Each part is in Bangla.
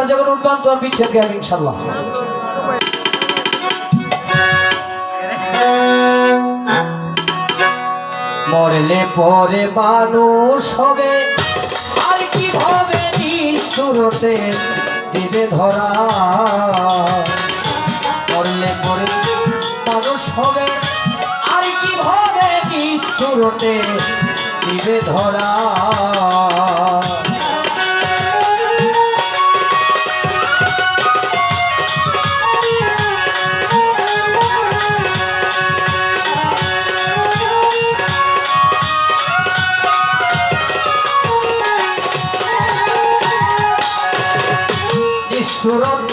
এবার যখন উঠবান তোর বিচ্ছেদ গাইব ইনশাল্লাহ মরলে পরে মানুষ হবে। আর কি ভাবে নিঃসুরতে দিবে ধরা? মরলে পরে মানুষ হবে। আর কি ভাবে নিঃসুরতে দিবে ধরা? সুরত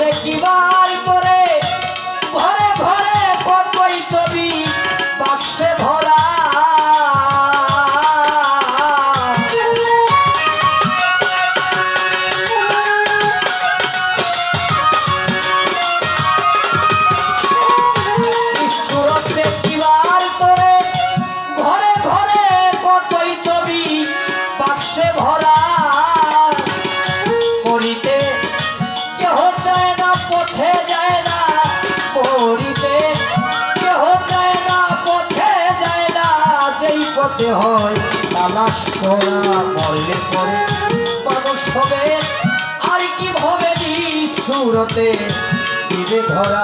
পথে হয় তালাশ করা মরলে পরে মানুষ হবে। আর কি ভাবে সুরতে দিবে ধরা।